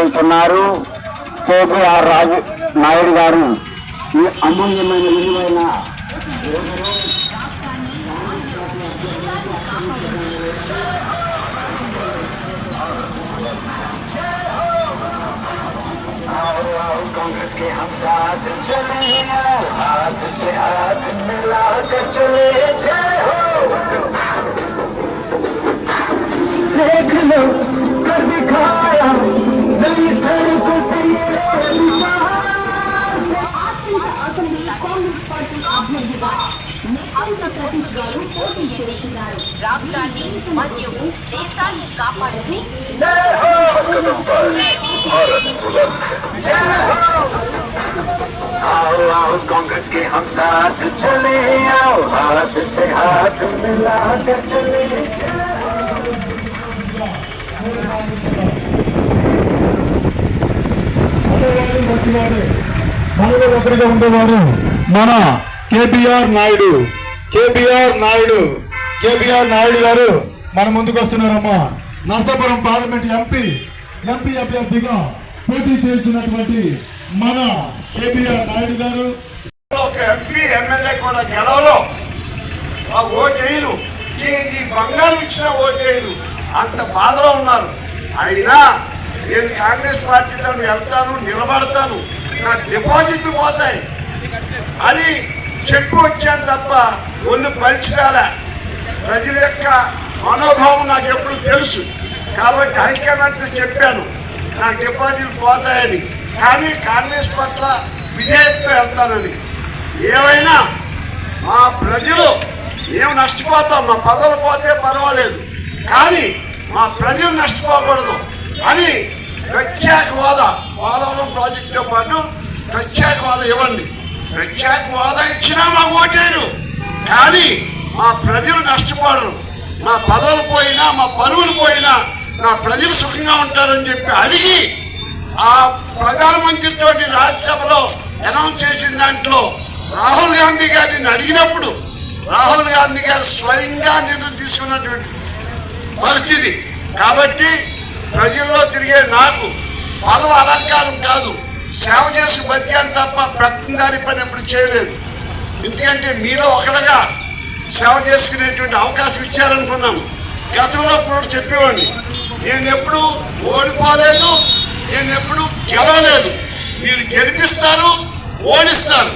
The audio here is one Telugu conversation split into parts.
అందజేస్తున్నారు కేబీఆర్ రాజు నాయుడు గారు ఈ అమూల్యమైన విలువైన कांग्रेस के हम साथ चले हाथ से हाथ मिला कर चले जय हो देख लो రాష్ట్రాన్ని మరియు దేశాన్ని కాపాడని जय हो भारत बुलंद जय हो आओ आओ कांग्रेस के हम साथ चले आओ हाथ से हाथ मिला कर चले మంచివాడు మంచివాడు మనలో ఒకరిగా ఉండేవారు మన KBR Naidu KBR Naidu. KBR Naidu garu మన ముందుకు వస్తున్నారమ్మా. నర్సాపురం పార్లమెంట్ ఎంపీ ఎంపీ అభ్యర్థిగా పోటీ చేస్తున్నటువంటి మన కేబిఆర్ నాయుడు గారు. ఒక ఎంపీ ఎమ్మెల్యే కూడా గెలవలో ఆ ఓటేయులు ఈ బంగారం ఇచ్చిన ఓటేయులు అంత బాధలో ఉన్నారు. అయినా నేను కాంగ్రెస్ పార్టీ తరఫున వెళ్తాను నిలబడతాను. నా డిపాజిట్లు పోతాయి. అని చెప్పి వచ్చాను తప్ప ఒళ్ళు పలిచిరాలే. ప్రజల యొక్క మనోభావం నాకు ఎప్పుడు తెలుసు. కాబట్టి హైకమాండ్తో చెప్పాను నా డిపాజిట్లు పోతాయని. కానీ కాంగ్రెస్ పట్ల విధేయతతో వెళ్తానని. ఏమైనా మా ప్రజలు మేము నష్టపోతాం మా పదవులు పోతే పర్వాలేదు. కానీ మా ప్రజలు నష్టపోకూడదు అని ప్రత్యేక హోదా పోలవరం ప్రాజెక్టుతో పాటు ప్రత్యేక హోదా ఇవ్వండి. ప్రత్యేక హోదా ఇచ్చినా మా ఓటేరు. కానీ మా ప్రజలు నష్టపోడరు మా పదవులు పోయినా మా పరువులు పోయినా నా ప్రజలు సుఖంగా ఉంటారని చెప్పి అడిగి ఆ ప్రధానమంత్రి తోటి రాజ్యసభలో అనౌన్స్ చేసిన దాంట్లో రాహుల్ గాంధీ గారిని అడిగినప్పుడు రాహుల్ గాంధీ గారు స్వయంగా నిర్ణయం తీసుకున్నటువంటి పరిస్థితి. కాబట్టి ప్రజల్లో తిరిగే నాకు పదవ అలంకారం కాదు. సేవ చేసి బతికాను తప్ప ప్రతిదాని పని ఎప్పుడు చేయలేదు. ఎందుకంటే మీలో ఒకడగా సేవ చేసుకునేటువంటి అవకాశం ఇచ్చారనుకున్నాను గతంలో అప్పుడు చెప్పేవాడిని నేను ఎప్పుడు ఓడిపోలేదు నేను ఎప్పుడు గెలవలేదు. మీరు గెలిపిస్తారు ఓడిస్తారు.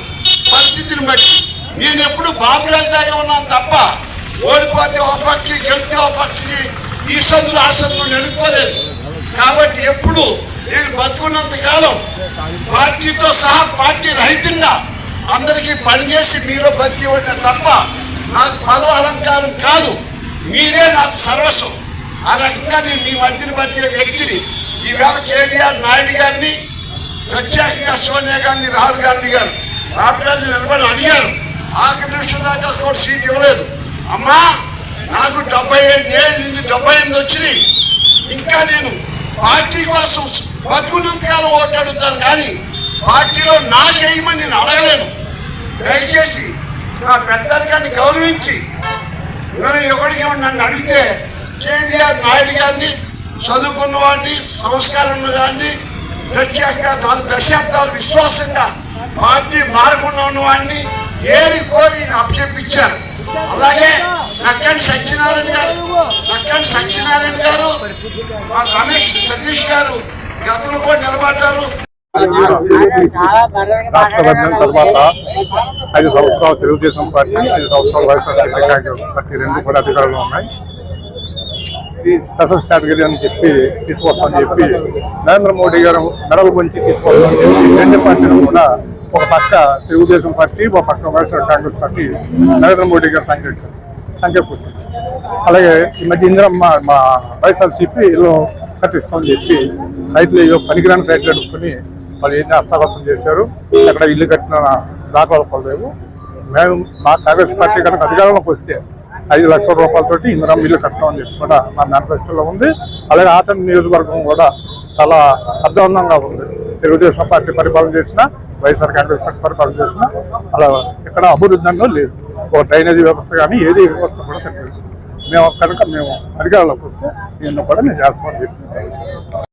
పరిస్థితిని బట్టి. నేను ఎప్పుడు బాబురాజు ఉన్నాను తప్ప ఓడిపోతే ఒక పక్షి గెలిపితే ఒక పక్షి ఈ సందులు ఆ సందులు కాబట్టి ఎప్పుడు బతుకున్నంత కాలం పార్టీతో సహా పార్టీ రహితంగా అందరికీ పనిచేసి మీరు బతికి ఉంటే తప్ప నాకు పదవ అలంకారం కాదు. మీరే నాకు సర్వస్వం. ఆ రకంగా నేను మీ మధ్యని బతికే వ్యక్తిని ఈవేళ కేటీఆర్ నాయుడు గారిని ప్రత్యేకంగా సోనియా గాంధీ రాహుల్ గాంధీ గారు రామరాజు నిలబడి అడిగారు. ఆఖరి నిమిషం దాకా కూడా సీట్ ఇవ్వలేదు. అమ్మా నాకు డెబ్బై ఏడు నేను డెబ్బై ఎనిమిది వచ్చినాయి. ఇంకా నేను పార్టీ కోసం బతుకున్నంతకాలం ఓటు అడుగుతాను కానీ పార్టీలో నా చేయమని నేను అడగలేను. దయచేసి నా పెద్దరికాన్ని గౌరవించి నేను ఎవరికి నన్ను అడిగితే కేటీఆర్ నాయుడు గారిని చదువుకున్న వాడిని సంస్కారం గారిని ప్రత్యేకంగా నాలుగు దశాబ్దాలు విశ్వాసంగా పార్టీ మారకుండా ఉన్నవాడిని ఏరి కోరి అప్పచెప్పించారు. అలాగే నక్కని సత్యనారాయణ గారు నక్కని సత్యనారాయణ గారు మా రమేష్ సతీష్ గారు గతంలో కూడా నిలబడ్డారు. రాష్ట్ర విభజన తర్వాత ఐదు సంవత్సరాలు తెలుగుదేశం పార్టీ ఐదు సంవత్సరాలు వైఎస్ఆర్సీపీ పార్టీ రెండు కూడా అధికారంలో ఉన్నాయి. ఈ స్పెషల్ స్ట్రాటజీ అని చెప్పి తీసుకొస్తామని చెప్పి నరేంద్ర మోడీ గారు మెడలు గురించి తీసుకొస్తామని చెప్పి రెండు పార్టీలు కూడా ఒక పక్క తెలుగుదేశం పార్టీ ఒక పక్క YSR Congress party Narendra Modi garu సంఖ్య సంఖ్య కూర్చుంది అలాగే ఈ మధ్య ఇందిరమ్మ మా వైఎస్ఆర్సీపీలో కట్టిస్తామని చెప్పి సైట్లు ఏవో పనికిరాని సైట్లు అనుకుని వాళ్ళు ఏంటి హస్తగతం చేశారు. అక్కడ ఇల్లు కట్టిన దాఖలాలు పడలేవు మేము మా కాంగ్రెస్ పార్టీ కనుక అధికారంలోకి వస్తే ఐదు లక్షల రూపాయలతోటి ఇందిరా ఇల్లు కడతామని చెప్పి కూడా మా మేనిఫెస్టోలో ఉంది. అలాగే ఆతని నియోజకవర్గం కూడా చాలా అర్థవంతంగా ఉంది. తెలుగుదేశం పార్టీ పరిపాలన చేసిన వైఎస్ఆర్ కాంగ్రెస్ పార్టీ పరిపాలన చేసిన అలా ఇక్కడ అభివృద్ధి అన్నో లేదు. ఒక డ్రైనేజీ వ్యవస్థ కానీ ఏది వ్యవస్థ కూడా సరిపోయింది మేము కనుక మేము అధికారంలోకి వస్తే నేను కూడా నేను చేస్తామని చెప్పి